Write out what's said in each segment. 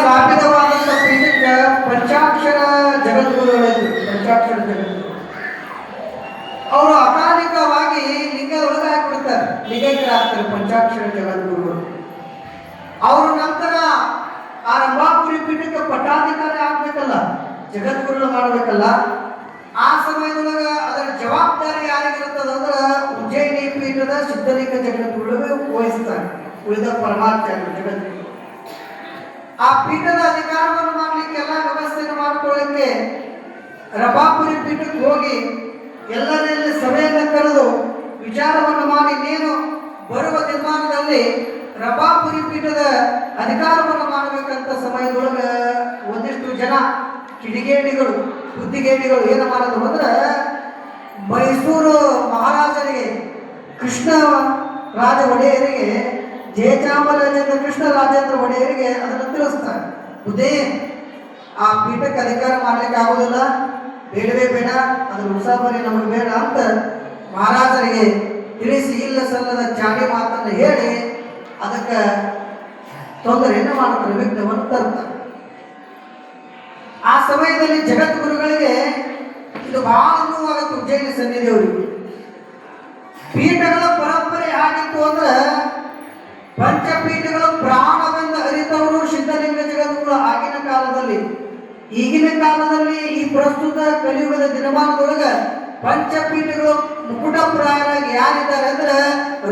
ಸ್ಥಾಪಿತವಾದಂಥ ಪೀಠಕ್ಕೆ ಪಂಚಾಕ್ಷರ ಜಗದ್ಗುರುಗಳಿದ್ರು ಪಂಚಾಕ್ಷರ ಜಗದ್ಗುರು. ಅವರು ಅಕಾಲಿಕವಾಗಿ ಲಿಂಗ ಒಳಗಾಗ್ಬಿಡ್ತಾರೆ ಲಿಂಗೈಕ್ಯರಾಗ್ತಾರೆ ಪಂಚಾಕ್ಷರ ಜಗದ್ಗುರುಗಳು. ಅವರು ನಂತರ ಆ ರಂಭಾಪುರಿ ಪೀಠಕ್ಕೆ ಪಟ್ಟಾಧಿಕಾರಿ ಆಗ್ಬೇಕಲ್ಲ, ಜಗದ್ಗುರುಗಳು ಮಾಡ್ಬೇಕಲ್ಲ, ಆ ಸಮಯದೊಳಗ ಅದರ ಜವಾಬ್ದಾರಿ ಯಾರಿಗಿರುತ್ತದ ಅಂದ್ರೆ ಉಜ್ಜಯಿನಿ ಪೀಠದ ಸಿದ್ಧಲಿಂಗ ಜಗದ್ಗುರುಗಳು ವಹಿಸ್ತಾರೆ. ಉಳಿದ ಪರಮಾಚಾರ್ಯ ಜಗದ್ಗುರು. ಆ ಪೀಠದ ಅಧಿಕಾರವನ್ನು ಮಾಡಲಿಕ್ಕೆ ಎಲ್ಲ ವ್ಯವಸ್ಥೆಯನ್ನು ಮಾಡ್ಕೊಳ್ಳಿಕ್ಕೆ ರಬಾಪುರಿ ಪೀಠಕ್ಕೆ ಹೋಗಿ ಎಲ್ಲರಲ್ಲಿ ಸಭೆಯನ್ನು ಕರೆದು ವಿಚಾರವನ್ನು ಮಾಡಿ, ನೀನು ಬರುವ ತೀರ್ಮಾನದಲ್ಲಿ ರಬಾಪುರಿ ಪೀಠದ ಅಧಿಕಾರವನ್ನು ಮಾಡಬೇಕಂತ ಸಮಯದೊಳಗೆ ಒಂದಿಷ್ಟು ಜನ ಕಿಡಿಗೇಡಿಗಳು ಬುದ್ಧಿಗೇಡಿಗಳು ಏನು ಮಾಡೋದು ಅಂದ್ರೆ ಮೈಸೂರು ಮಹಾರಾಜರಿಗೆ, ಕೃಷ್ಣ ರಾಜ ಒಡೆಯರಿಗೆ, ಜಯಚಾಮರಾಜೇಂದ್ರ ಕೃಷ್ಣ ರಾಜೇಂದ್ರ ಒಡೆಯರಿಗೆ ಅದರ ತಿಳಿಸ್ತಾರೆ ಬುದ್ಧಿ ಆ ಪೀಠಕ್ಕೆ ಅಧಿಕಾರ ಮಾಡ್ಲಿಕ್ಕೆ ಆಗುದಿಲ್ಲ. ಬೇಡವೇ ಬೇಡ ಅದ್ರ ಉಸಾಬರಿ ನಮಗೆ ಬೇಡ ಅಂತ ಮಹಾರಾಜರಿಗೆ ತಿಳಿಸಿ ಇಲ್ಲ ಸಲ್ಲದ ಚಾಡಿ ಮಾತನ್ನು ಹೇಳಿ ಅದಕ್ಕೆ ತೊಂದರೆಯನ್ನು ಮಾಡ್ತಾರೆ ವಿಘ್ನವನ್ನು ತರ್ತಾರೆ ಆ ಸಮಯದಲ್ಲಿ ಜಗದ್ಗುರುಗಳಿಗೆ ಇದು ಬಹಳ ನೋವಾಗುತ್ತೆ ಉಜ್ಜಯಿನಿ ಸನ್ನಿಧಿಯವರಿಗೆ. ಪೀಠಗಳ ಪರಂಪರೆ ಆಗಿತ್ತು ಅಂದ್ರೆ ಪಂಚಪೀಠಗಳು ಪ್ರಾಣವೆಂದು ಅರಿತವರು ಸಿದ್ಧಲಿಂಗ ಜಗದ್ಗುರು ಆಗಿನ ಕಾಲದಲ್ಲಿ ಈಗಿನ ಕಾಲದಲ್ಲಿ ಈ ಪ್ರಸ್ತುತ ಕಲಿಯುಗದ ದಿನಮಾನದೊಳಗ ಪಂಚಪೀಠಗಳು ಮುಕುಟಪ್ರಾಯರಾಗಿ ಯಾರಿದ್ದಾರೆ ಅಂದ್ರೆ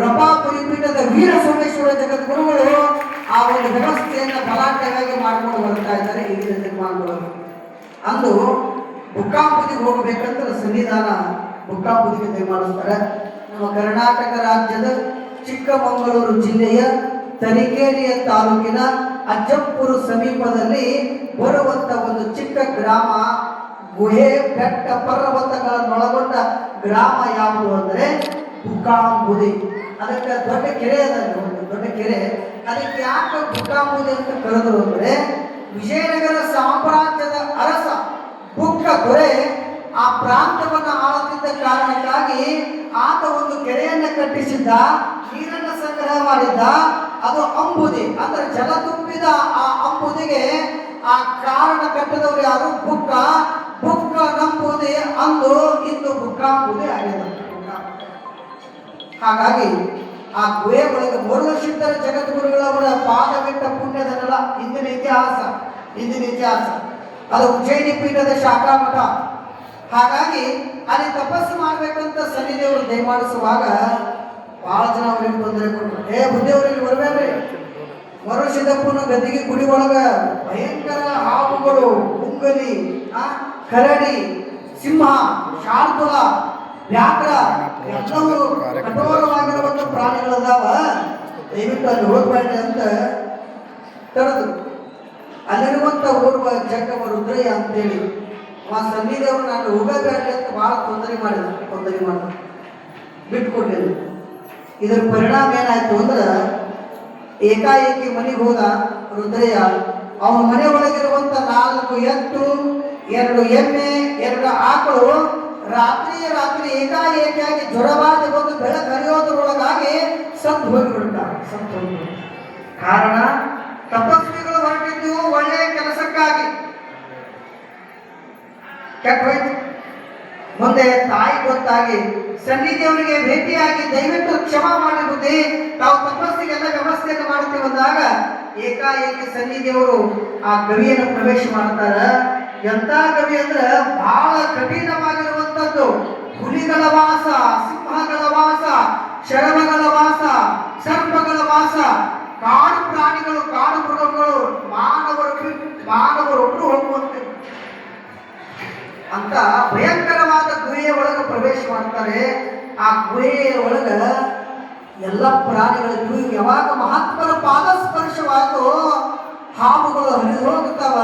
ರಪಾಪುರಿ ಪೀಠದ ವೀರ ಸೋಮೇಶ್ವರ ಜಗದ್ಗುರುಗಳು ಆ ಒಂದು ವ್ಯವಸ್ಥೆಯನ್ನು ಬಲಾಢ್ಯವಾಗಿ ಮಾಡ್ಕೊಂಡು ಬರ್ತಾ ಇದ್ದಾರೆ ಈಗಿನ ದಿನಮಾನದೊಳಗೆ. ಅಂದು ಬುಕ್ಕಾಂಬುದಿಗೆ ಹೋಗಬೇಕಂತ ಸನ್ನಿಧಾನ ಬುಕ್ಕಾಪುರಿಗೆ ನಿರ್ಮಾಣಿಸ್ತಾರೆ. ನಮ್ಮ ಕರ್ನಾಟಕ ರಾಜ್ಯದ ಚಿಕ್ಕಮಗಳೂರು ಜಿಲ್ಲೆಯ ತರೀಕೆರೆಯ ತಾಲೂಕಿನ ಅಜ್ಜಂಪುರ ಸಮೀಪದಲ್ಲಿ ಬರುವಂತ ಒಂದು ಚಿಕ್ಕ ಗ್ರಾಮ, ಗುಹೆ, ಬೆಟ್ಟ, ಪರ್ವತಗಳನ್ನೊಳಗೊಂಡ ಗ್ರಾಮ ಯಾವುದು ಅಂದ್ರೆ ಬುಕಾಂಬುದಿ ಅದಕ್ಕೆ ದೊಡ್ಡ ಕೆರೆ ಅದ ಒಂದು ದೊಡ್ಡ ಕೆರೆ. ಅದಕ್ಕೆ ಯಾಕೆ ಬುಕಾಂಬುದಿ ಅಂತ ಕರೆದರು ಅಂದ್ರೆ, ವಿಜಯನಗರ ಸಾಮ್ರಾಜ್ಯದ ಅರಸ ಬುಕ್ಕ ದೊರೆ ಆ ಪ್ರಾಂತವನ್ನು ಆಳುತ್ತಿದ್ದ ಕಾರಣಕ್ಕಾಗಿ ಆತ ಒಂದು ಕೆರೆಯನ್ನ ಕಟ್ಟಿಸಿದ್ದ, ನೀರನ್ನ ಸಂಗ್ರಹ ಮಾಡಿದ್ದ ಅದು ಅಂಬುದಿ. ಅಂದ್ರೆ ಜಲ ತುಂಬಿದ ಆ ಅಂಬುದಿಗೆ ಆ ಕಾರಣ ಕಟ್ಟದವರು ಯಾರು? ಬುಕ್ಕ ಬುಕ್ಕ ನಂಬುದಿ ಅಂದು ಇಂದು ಬುಕ್ಕಾಂಬುದಿ ಆಗಿದೆ ಹಾಗಾಗಿ ಆ ಗುಹೆ ಒಳಗೆ ಮುರುಳಸಿದ್ಧರ ಜಗದ್ಗುರುಗಳವರ ಪಾದವಿಟ್ಟ ಪುಣ್ಯದನಲ್ಲ. ಇಂದಿನ ಇತಿಹಾಸ ಇಂದಿನ ಇತಿಹಾಸ. ಅದು ಉಜ್ಜಯಿನಿ ಪೀಠದ ಶಾಖಾ ಮಠ ಹಾಗಾಗಿ ಅಲ್ಲಿ ತಪಸ್ಸು ಮಾಡಬೇಕಂತ ಸನ್ನಿದೇವರು ದಯಮಾಡಿಸುವಾಗ ಬಹಳ ಜನ ಅವ್ರಿಗೆ ತೊಂದರೆ ಕೊಟ್ಟರು ಏ ಬುದ್ಧಿಯವ್ರಿಗೆ ಬರಬೇಡ್ರಿ ಮರುಸಿದ್ದಪ್ಪನ ಗದ್ದಿಗೆ ಗುಡಿ ಒಳಗ ಭಯಂಕರ ಹಾವುಗಳು, ಉಂಗಲಿ ಕರಡಿ, ಸಿಂಹ, ಶಾರ್ದುಲ ವ್ಯಾಕ್ರ ಎಲ್ಲವೂ ಕಠೋರವಾಗಿರುವಂತ ಪ್ರಾಣಿಗಳದಾವ. ದಯವಿಟ್ಟು ಅಲ್ಲಿ ಹೋಗ್ಬೇಡ್ರಿ ಅಂತ ತಡೆದು. ಅಲ್ಲಿರುವಂತ ಓರ್ವ ಜಗ್ಗವ ರುದ್ರಯ್ಯ ಅಂತೇಳಿ, ಆ ಸನ್ನಿಧಿಯವರು ನಾನು ಹೋಗಬೇಡ್ರಿ ಅಂತ ಬಹಳ ತೊಂದರೆ ಮಾಡಿದ ತೊಂದರೆ ಮಾಡಿದ ಬಿಟ್ಕೊಡ್ಲಿಲ್ಲ ಇದರ ಪರಿಣಾಮ ಏನಾಯ್ತು ಅಂದ್ರೆ ಏಕಾಏಕಿ ಮನೆಗೆ ಹೋದ ರುದ್ರಯ್ಯ, ಅವನ ಮನೆ ಒಳಗಿರುವಂತ ನಾಲ್ಕು ಎತ್ತು, ಎರಡು ಎಮ್ಮೆ, ಎರಡು ಆಕಳು ರಾತ್ರಿ ರಾತ್ರಿ ಏಕಾಏಕಿಯಾಗಿ ಜ್ವರಬಾಧೆ ಬಂದು ಬೆಳಕು ಹರಿಯೋದ್ರೊಳಗಾಗಿ ಸತ್ತು ಹೋಗಿಬಿಡ್ತಾರೆ ಸತ್ತು ಕಾರಣ, ತಪಸ್ವಿಗಳು ಹೊರಟಿದ್ದು ಒಳ್ಳೆಯ ಕೆಲಸಕ್ಕಾಗಿ. ಕೆಟ್ಟ ಹೋಯ್ತು. ಮುಂದೆ ತಾಯಿ ಗೊತ್ತಾಗಿ ಸನ್ನಿಧಿಯವರಿಗೆ ಭೇಟಿಯಾಗಿ ದಯವಿಟ್ಟು ಕ್ಷಮ ಮಾಡಿ ಬುದ್ಧಿ. ತಾವು ತಪಸ್ಸಿಗೆಲ್ಲ ವ್ಯವಸ್ಥೆಯನ್ನು ಮಾಡುತ್ತೇವೆ ಅಂದಾಗ ಏಕಾಏಕಿ ಸನ್ನಿಧಿಯವರು ಆ ಗವಿಯನ್ನು ಪ್ರವೇಶ ಮಾಡ್ತಾರ ಎಂತ ಕವಿ ಅಂದ್ರೆ ಬಹಳ ಕಠಿಣವಾಗಿರುವಂತದ್ದು ಹುಲಿಗಳ ವಾಸ, ಸಿಂಹಗಳ ವಾಸ ಶರಣಗಳ ವಾಸ ಸರ್ಪಗಳ ವಾಸ, ಕಾಡು ಪ್ರಾಣಿಗಳು, ಕಾಡು ಮೃಗಗಳು, ಮಾನವರು ಮಾನವರು ಹೋಗುವಂತೆ ಅಂತ ಭಯಂಕರವಾದ ಗುಹೆಯ ಒಳಗೆ ಪ್ರವೇಶ ಮಾಡ್ತಾರೆ. ಆ ಗುಹೆಯ ಒಳಗ ಎಲ್ಲ ಪ್ರಾಣಿಗಳಿಗೂ ಯಾವಾಗ ಮಹಾತ್ಮರ ಪಾದ ಸ್ಪರ್ಶವಾಯಿತು ಹಾವುಗಳು ಹರಿದು ಹೋಗ್ತಾವ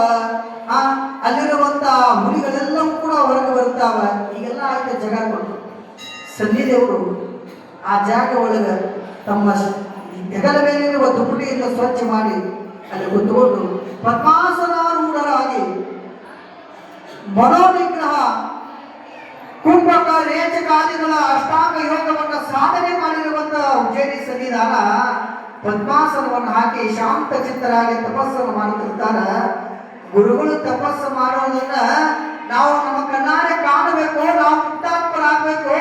ಆ, ಅಲ್ಲಿರುವಂತ ಹುಲಿಗಳೆಲ್ಲವೂ ಕೂಡ ಹೊರಗೆ ಬರ್ತಾವ ಈಗೆಲ್ಲ ಆಯ್ತು ಜಗ ಕೊಟ್ಟು. ಸನ್ನಿದೇವರು ಆ ಜಾಗ ಒಳಗ ತಮ್ಮ ಹೆಗಲ ಮೇಲಿರುವ ದುಪ್ಪಟಿಯಿಂದ ಸ್ವಚ್ಛ ಮಾಡಿ ಅಲ್ಲಿ ಕುತ್ಕೊಂಡು ಪದ್ಮಾಸನಾರೂಢರಾಗಿ ಮನೋನಿಗ್ರಹ. ಕುಂಭಕ ರೇಚಕಾದಿಗಳ ಅಷ್ಟಾಂಗ ಯೋಗವನ್ನು ಸಾಧನೆ ಮಾಡಿರುವಂತಹ ಉಜ್ಜಯಿನಿ ಸನ್ನಿಧಾನ ಪದ್ಮಾಸನವನ್ನು ಹಾಕಿ ಶಾಂತ ಚಿತ್ತರಾಗಿ ತಪಸ್ಸನ್ನು ಮಾಡುತ್ತಿರ್ತಾರ. ಗುರುಗಳು ತಪಸ್ಸು ಮಾಡೋದನ್ನ ನಾವು ನಮ್ಮ ಕಣ್ಣಾರೆ ಕಾಣಬೇಕು, ನಾವು ಮುಕ್ತಾತ್ಮರಾಗಬೇಕು,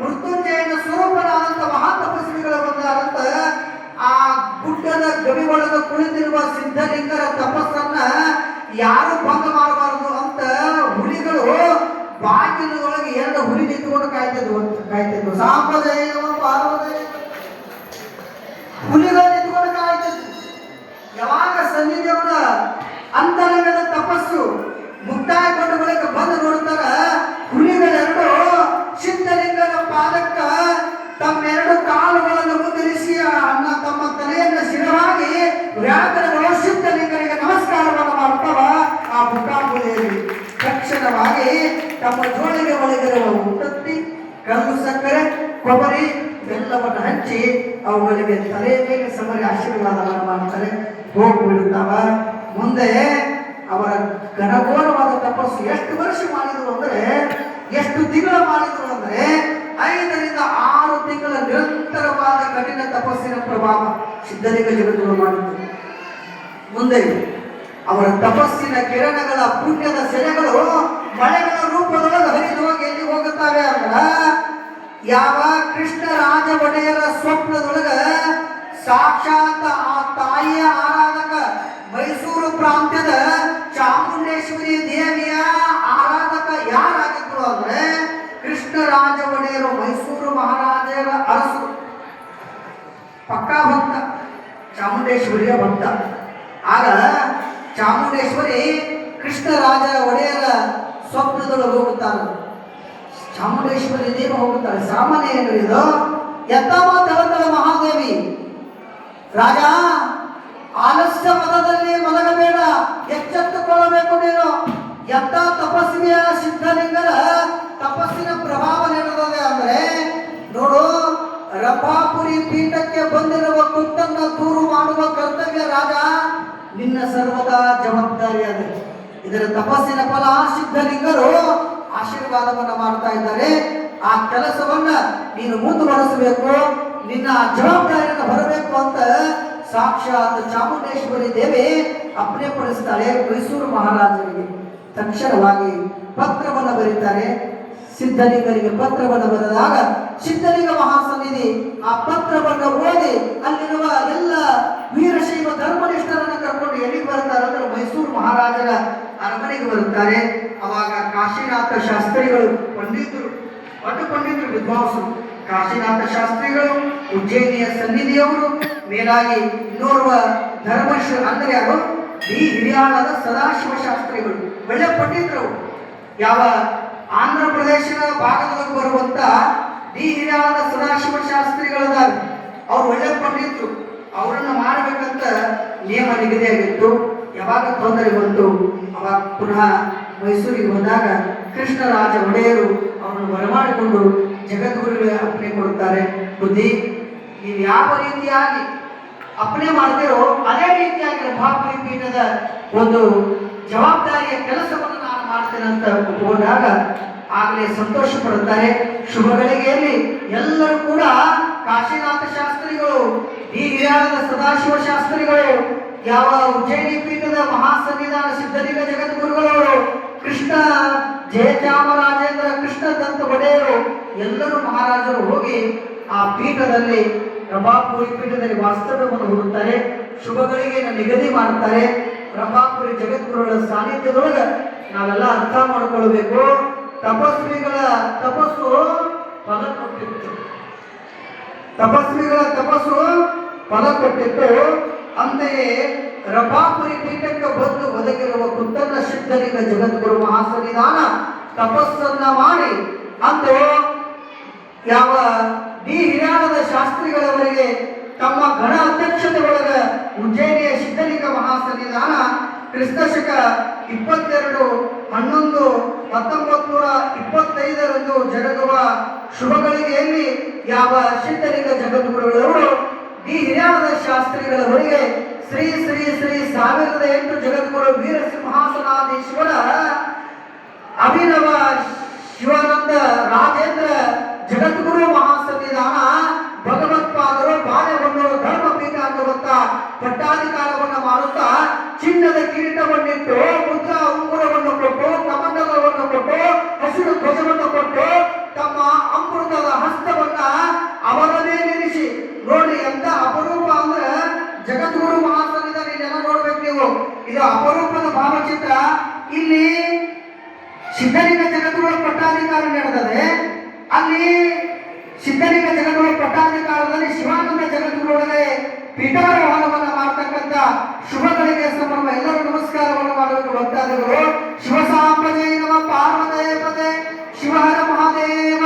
ಮೃತ್ಯುಂಜಯನ ಸ್ವರೂಪನಾದಂತ ಮಹಾ ತಪಸ್ವಿಗಳು ಬಂದಾರಂತ. ಆ ಗುಡ್ಡದ ಗವಿ ಒಳಗ ಕುಳಿತಿರುವ ಸಿದ್ಧಲಿಂಗರ ತಪಸ್ಸನ್ನ ಯಾರು ಭಂಗ ಮಾಡಬಾರದು ಅಂತ ಹುಲಿಗಳು ಬಾಗಿಲೊಳಗೆ ಎರಡು ಹುಲಿ ನಿಂತ್ಕೊಂಡು ಕಾಯ್ತಿದ್ವು ಕಾಯ್ತಿದ್ರು ಸಾಂಪ್ರದಾಯಿಕ ಪಾರ್ವದೇವ ಹುಲಿಗಳು ನಿಂತ್ಕೊಂಡು ಕಾಯ್ತಿದ್ವು. ಯಾವಾಗ ಸನ್ನಿಧಿಯವರ ಅಂತರಂಗದ ತಪಸ್ಸು ಮುಕ್ತಾಯಗೊಂಡ ಬಳಿಕ ಬಂದು ನೋಡ್ತಾರ, ಹುಲಿಗಳೆರಡು ಸಿದ್ಧಲಿಂಗನ ಪಾದಕ್ಕ ತಮ್ಮೆರಡು ಕಾಲುಗಳನ್ನು ಮುದ್ರಿಸಿ ಅನ್ನ ತಮ್ಮ ತಲೆಯನ್ನು ಸಿರವಾಗಿ ವ್ಯಾಕರಣಗಳು ತಮ್ಮ ಜೋಳಿಗೆ ಒಳಗಿರುವ ಉತ್ತತ್ತಿ ಕಲ್ಲು ಸಕ್ಕರೆ, ಕೊಬ್ಬರಿ ಬೆಲ್ಲವನ್ನು ಹಂಚಿ ಅವುಗಳಿಗೆ ತಲೆ ಮೇಲೆ ಸಮರಿ ಆಶೀರ್ವಾದವನ್ನು ಮಾಡ್ತಾರೆ. ಹೋಗ್ಬಿಡುತ್ತಾವ. ಮುಂದೆ ಅವರ ಘನಘೋರವಾದ ತಪಸ್ಸು ಎಷ್ಟು ವರ್ಷ ಮಾಡಿದ್ರು ಅಂದ್ರೆ, ಎಷ್ಟು ತಿಂಗಳ ಮಾಡಿದ್ರು ಅಂದ್ರೆ, ಐದರಿಂದ ಆರು ತಿಂಗಳ ನಿರಂತರವಾದ ಕಠಿಣ ತಪಸ್ಸಿನ ಪ್ರಭಾವ ಸಿದ್ಧಲಿಂಗ ಜಗತ್ತುಗಳು ಮಾಡಿದ್ರು ಮುಂದೆ ಅವರ ತಪಸ್ಸಿನ ಕಿರಣಗಳ ಪುಣ್ಯದ ಸೆಲೆಗಳು ಮಳೆಗಳ ರೂಪದೊಳಗೆ ಹರಿದು ಹೋಗಿ ಎಲ್ಲಿ ಹೋಗುತ್ತವೆ ಅಂದ್ರ ಯಾವ ಕೃಷ್ಣ ರಾಜ ಒಡೆಯರ ಸ್ವಪ್ನದೊಳಗ ಸಾಕ್ಷಾತ್ ಆ ತಾಯಿಯ ಆರಾಧಕ ಮೈಸೂರು ಪ್ರಾಂತ್ಯದ ಚಾಮುಂಡೇಶ್ವರಿ ದೇವಿಯ ಆರಾಧಕ ಯಾರಾಗಿದ್ರು ಅಂದ್ರೆ ಕೃಷ್ಣ ರಾಜ ಒಡೆಯರು ಮೈಸೂರು ಮಹಾರಾಜರ ಅರಸು ಪಕ್ಕಾ ಭಕ್ತ, ಚಾಮುಂಡೇಶ್ವರಿಯ ಭಕ್ತ. ಆಗ ಚಾಮುಂಡೇಶ್ವರಿ ಕೃಷ್ಣರಾಜ ಒಡೆಯರ ಸ್ವಪ್ನದೊಳಗೆ ಹೋಗುತ್ತಾನೆ ಚಾಮುಂಡೇಶ್ವರಿ ದೇವಿ ಹೋಗುತ್ತಾಳೆ. ಸಾಮಾನ್ಯ ಏನು ಇದು? ತಳತಳ ಮಹಾದೇವಿ. ರಾಜ, ಆಲಸ್ಯ ಮದದಲ್ಲಿ ಮಲಗಬೇಡ. ಎಚ್ಚೆತ್ತುಕೊಳ್ಳಬೇಕು ನೀನು. ಎತ್ತ ತಪಸ್ವಿಯ ಸಿದ್ಧಲಿಂಗರ ತಪಸ್ಸಿನ ಪ್ರಭಾವ ನೀಡುತ್ತದೆ ಅಂದರೆ, ನೋಡು, ರಪಾಪುರಿ ಪೀಠಕ್ಕೆ ಬಂದಿರುವ ಕುತ್ತನ್ನ ದೂರು ಮಾಡುವ ಕರ್ತವ್ಯ ರಾಜ ನಿನ್ನ ಸರ್ವದಾ ಜವಾಬ್ದಾರಿ ಅದೇ ಇದರ ತಪಸ್ಸಿನ ಫಲ ಸಿದ್ಧಲಿಂಗರು ಆಶೀರ್ವಾದವನ್ನು ಆ ಕೆಲಸವನ್ನ ನೀನು ಮುಂದುವರೆಸಬೇಕು, ನಿನ್ನ ಜವಾಬ್ದಾರಿಯನ್ನು ಹೊರಬೇಕು ಅಂತ ಸಾಕ್ಷಾತ್ ಚಾಮುಂಡೇಶ್ವರಿ ದೇವಿ ಅಪ್ಪಣೆ ಪಡಿಸ್ತಾಳೆ ಮೈಸೂರು ಮಹಾರಾಜರಿಗೆ. ತಕ್ಷಣವಾಗಿ ಪತ್ರವನ್ನು ಬರೀತಾರೆ. ಸಿದ್ಧಲಿಂಗರಿಗೆ ಪತ್ರವನ್ನು ಬರೆದಾಗ ಸಿದ್ಧಲಿಂಗ ಮಹಾಸನ್ನಿಧಿ ಆ ಪತ್ರವನ್ನು ಓದಿ ಅಲ್ಲಿರುವ ಎಲ್ಲ ವೀರಶೈವ ಧರ್ಮನಿಷ್ಠರನ್ನ ಕರ್ಕೊಂಡು ಎಲ್ಲಿಗೆ ಬರ್ತಾರೆ ಅಂದ್ರೆ ಮೈಸೂರು ಮಹಾರಾಜರ ಅರಮನೆಗೆ ಬರುತ್ತಾರೆ. ಅವಾಗ ಕಾಶಿನಾಥ ಶಾಸ್ತ್ರಿಗಳು, ಪಂಡಿತರು ಪಂಡಿತರು ವಿದ್ವಾಂಸರು, ಕಾಶಿನಾಥ ಶಾಸ್ತ್ರಿಗಳು, ಉಜ್ಜಯಿನಿಯ ಸನ್ನಿಧಿಯವರು, ಮೇಲಾಗಿ ಇನ್ನೋರ್ವ ಧರ್ಮಶ್ರ ಅಂದರೆ ಯಾರು? ಈ ಹಿರಿಯಾಳದ ಸದಾಶಿವ ಶಾಸ್ತ್ರಿಗಳು. ಒಳ್ಳೆ ಪಂಡಿತರು. ಯಾವ ಆಂಧ್ರ ಪ್ರದೇಶದ ಭಾಗದಲ್ಲಿ ಬರುವಂತ ಡಿ ಹಿರಿಯಾಳದ ಸದಾಶಿವ ಶಾಸ್ತ್ರಿಗಳದಾರ. ಅವ್ರು ಒಳ್ಳೆ ಪಂಡಿತರು. ಅವರನ್ನು ಮಾಡಬೇಕಂತ ನಿಯಮ ನಿಗದಿಯಾಗಿತ್ತು. ಯಾವಾಗ ತೊಂದರೆ ಬಂತು? ಅವಾಗ ಪುನಃ ಮೈಸೂರಿಗೆ ಹೋದಾಗ ಕೃಷ್ಣರಾಜ ಒಡೆಯರು ಅವರನ್ನು ಬರಮಾಡಿಕೊಂಡು ಜಗದ್ಗುರುಗಳಿಗೆ ಅಪ್ಪಣೆ ಕೊಡುತ್ತಾರೆ. ಬುದ್ಧಿ ನೀವು ಯಾವ ರೀತಿಯಾಗಿ ಅಪ್ಪಣೆ ಮಾಡ್ತೀರೋ ಅದೇ ರೀತಿಯಾಗಿ ರಭಾಪುರಿ ಪೀಠದ ಒಂದು ಜವಾಬ್ದಾರಿಯ ಕೆಲಸವನ್ನು ನಾನು ಮಾಡ್ತೇನೆ ಅಂತ ಒಪ್ಪಿಕೊಂಡಾಗ ಆಗಲೇ ಸಂತೋಷ ಪಡುತ್ತಾರೆ. ಶುಭ ಎಲ್ಲರೂ ಕೂಡ ಕಾಶಿನಾಥ ಶಾಸ್ತ್ರಿಗಳು ಈ ಹಿರಿಯಾಳದ ಸದಾಶಿವ ಶಾಸ್ತ್ರಿಗಳು, ಯಾವ ಉಜ್ಜಯಿನಿ ಪೀಠದ ಮಹಾಸನ್ನಿಧಾನ ಸಿದ್ಧಲಿಂಗ ಜಗದ್ಗುರುಗಳವರು ಕೃಷ್ಣ ಜಯಚಾಮರಾಜೇಂದ್ರ ಕೃಷ್ಣ ದಂತ ಒಡೆಯರು, ಎಲ್ಲರೂ ಮಹಾರಾಜರು ಹೋಗಿ ಆ ಪೀಠದಲ್ಲಿ ರಭಾಪುರಿ ಪೀಠದಲ್ಲಿ ವಾಸ್ತವ್ಯವನ್ನು ಹುಡುತ್ತಾರೆ ಶುಭಗಳಿಗೆ ನಿಗದಿ ಮಾಡುತ್ತಾರೆ ರಭಾಪುರಿ ಜಗದ್ಗುರುಗಳ ಸಾನ್ನಿಧ್ಯದೊಳಗೆ ನಾವೆಲ್ಲ ಅರ್ಥ ಮಾಡಿಕೊಳ್ಬೇಕು. ತಪಸ್ವಿಗಳ ತಪಸ್ಸು ಫಲ ಕೊಟ್ಟಿತ್ತು. ತಪಸ್ವಿಗಳ ತಪಸ್ಸು ಫಲ ಕೊಟ್ಟಿತ್ತು. ಅಂತೆಯೇ ರಪಾಪುರಿ ಪೀಠಕ್ಕೆ ಬಂದು ಒದಗಿರುವ ಕುಂತನ ಸಿದ್ಧಲಿಂಗ ಜಗದ್ಗುರು ಮಹಾಸನ್ನಿಧಾನ ತಪಸ್ಸನ್ನ ಮಾಡಿ, ಅಂದು ಯಾವ ಡಿ ಹಿರಿಯಾಣದ ಶಾಸ್ತ್ರಿಗಳವರಿಗೆ ತಮ್ಮ ಗಣ ಅಧ್ಯಕ್ಷತೆ ಒಳಗ ಉಜ್ಜಯಿನಿಯ ಸಿದ್ಧಲಿಂಗ ಮಹಾಸನ್ನಿಧಾನ ಕ್ರಿಸ್ತಶಕ ಇಪ್ಪತ್ತೆರಡು ಹನ್ನೊಂದು ಹತ್ತೊಂಬತ್ತು ನೂರ ಇಪ್ಪತ್ತೈದರಂದು ಜರುಗುವ ಶುಭಗಳಿಗೆಯಲ್ಲಿ ಯಾವ ಸಿದ್ಧಲಿಂಗ ಜಗದ್ಗುರುಗಳವರು ಡಿ ಹಿರಿಯಾಣದ ಶಾಸ್ತ್ರಿಗಳವರಿಗೆ ಶ್ರೀ ಶ್ರೀ ಶ್ರೀ ಸಾವಿರದ ಎಂಟು ಜಗದ್ಗುರು ವೀರಸಿಂಹಾಸನಾಧೀಶ್ವರ ಅಭಿನವ ಶಿವಾನಂದ ರಾಜೇಂದ್ರ ಜಗದ್ಗುರು ಮಹಾಸನ್ನಿಧಾನ ಭಗವತ್ಪಾದರು ಬಾಳೆಹೊನ್ನೂರು ಧರ್ಮ ಪೀಠ ಪಟ್ಟಾಧಿಕಾರವನ್ನು ಮಾಡುತ್ತಾ ಚಿನ್ನದ ಕಿರೀಟವನ್ನಿಟ್ಟು ಮುದ್ರಾ ಉಂಗುರವನ್ನು ಕೊಟ್ಟು ಕಮಂಡಲವನ್ನು ಕೊಟ್ಟು ಹಸಿರು ಧ್ವಜ ಇದು ಅಪರೂಪದ ಭಾವಚಿತ್ರ. ಇಲ್ಲಿ ಸಿದ್ಧಲಿಂಗ ಜಗದ್ಗುರು ಪಟ್ಟಾಧಿಕಾರ ನಡೆದರೆ ಅಲ್ಲಿ ಸಿದ್ಧಲಿಂಗ ಜಗದ್ಗುರು ಪಟ್ಟಾಧಿಕಾರದಲ್ಲಿ ಶಿವಾನಂದ ಜಗದ್ಗುರುಗಳಿಗೆ ಪೀಠಾರೋಹಣವನ್ನು ಮಾಡ್ತಕ್ಕಂಥ ಶುಭಗಳಿಗೆ ಸಂಬಂಧ ಎಲ್ಲರೂ ನಮಸ್ಕಾರವನ್ನು ಮಾಡಬೇಕು ಭಕ್ತಾದಿಗಳು. ಶಿವಸಾಂಬಜಯ ನಮ ಪಾರ್ವತೇ ಪದೇ, ಶಿವಹರ ಮಹಾದೇವ,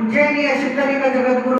ಉಜ್ಜಯಿನಿಯ ಸಿದ್ಧಲಿಂಗ ಜಗದ್ಗುರು.